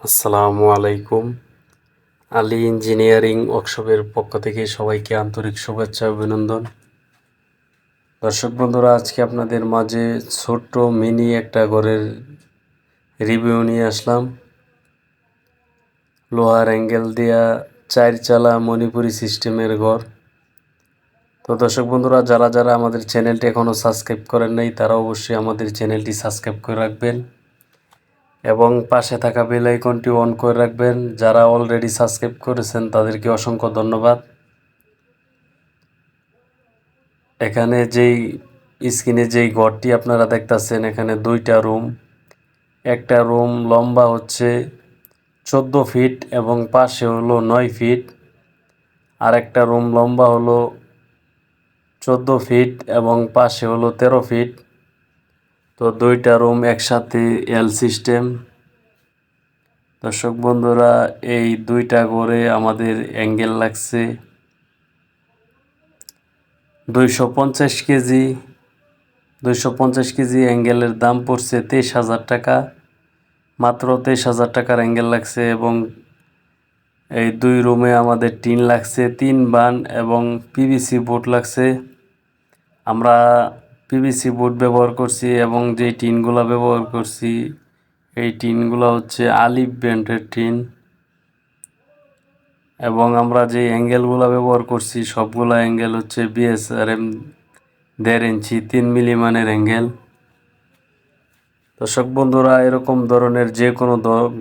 আসসালামু আলাইকুম। আলী ইঞ্জিনিয়ারিং ওয়ার্কশপের পক্ষ থেকে সবাইকে আন্তরিক শুভেচ্ছা অভিনন্দন। দর্শক বন্ধুরা, আজকে আপনাদের মাঝে ছোট্ট মিনি একটা ঘরের রিভিউ নিয়ে আসলাম। লোহার অ্যাঙ্গেল দেয়া চার চালা মণিপুরি সিস্টেমের ঘর। তো দর্শক বন্ধুরা, যারা যারা আমাদের চ্যানেলটি এখনও সাবস্ক্রাইব করেন নাই, তারা অবশ্যই আমাদের চ্যানেলটি সাবস্ক্রাইব করে রাখবেন। এবং পাশে থাকা বেল আইকনটি অন করে রাখবেন। যারা অলরেডি সাবস্ক্রাইব করেছেন, তাদেরকে অসংখ্য ধন্যবাদ। এখানে যেই স্ক্রিনে যেই ঘরটি আপনারা দেখতেছেন, এখানে দুইটা রুম। একটা রুম লম্বা হচ্ছে চোদ্দ ফিট এবং পাশে হলো নয় ফিট। আর একটা রুম লম্বা হলো চোদ্দ ফিট এবং পাশে হলো তেরো ফিট। তো দুইটা রুম একসাথে এল সিস্টেম দর্শক বন্ধুরা, এই দুইটা করে আমাদের অ্যাঙ্গেল লাগছে দুইশো পঞ্চাশ কেজি। দুইশো পঞ্চাশ কেজি অ্যাঙ্গেলের দাম পড়ছে তেইশ হাজার টাকা। মাত্র তেইশ হাজার টাকার অ্যাঙ্গেল লাগছে এবং এই দুই রুমে আমাদের টিন লাগছে, তিন বান এবং পিভিসি বোর্ড লাগছে। আমরা পিভিসি বোর্ড ব্যবহার করছি এবং যে টিনগুলো ব্যবহার করছি, এই টিনগুলো হচ্ছে আলিফ ব্র্যান্ডের টিন। এবং আমরা যে অ্যাঙ্গেলগুলো ব্যবহার করছি, সবগুলো অ্যাঙ্গেল হচ্ছে বিএসআরএম দেড় ইঞ্চি, তিন মিলিমানের অ্যাঙ্গেল। দর্শক বন্ধুরা, এরকম ধরনের যে কোনো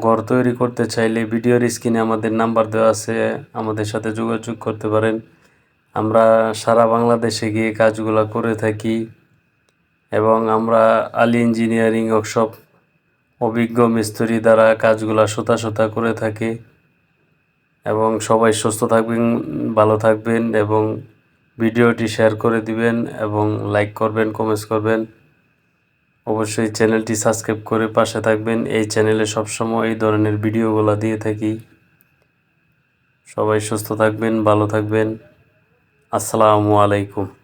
ঘর তৈরি করতে চাইলে ভিডিওর স্ক্রিনে আমাদের নাম্বার দেওয়া আছে, আমাদের সাথে যোগাযোগ করতে পারেন। আমরা সারা বাংলাদেশে গিয়ে কাজগুলো করে থাকি। এবং আমরা আলী ইঞ্জিনিয়ারিং ওয়ার্কশপ অভিজ্ঞ মিস্ত্রি দ্বারা কাজগুলো সোতা সোতা করে থাকি এবং সবাই সুস্থ থাকবেন, ভালো থাকবেন এবং ভিডিওটি শেয়ার করে দিবেন এবং লাইক করবেন কমেন্টস করবেন। অবশ্যই চ্যানেলটি সাবস্ক্রাইব করে পাশে থাকবেন। এই চ্যানেলে সবসময় এই ধরনের ভিডিওগুলো দিয়ে থাকি। সবাই সুস্থ থাকবেন, ভালো থাকবেন। আসসালামু আলাইকুম।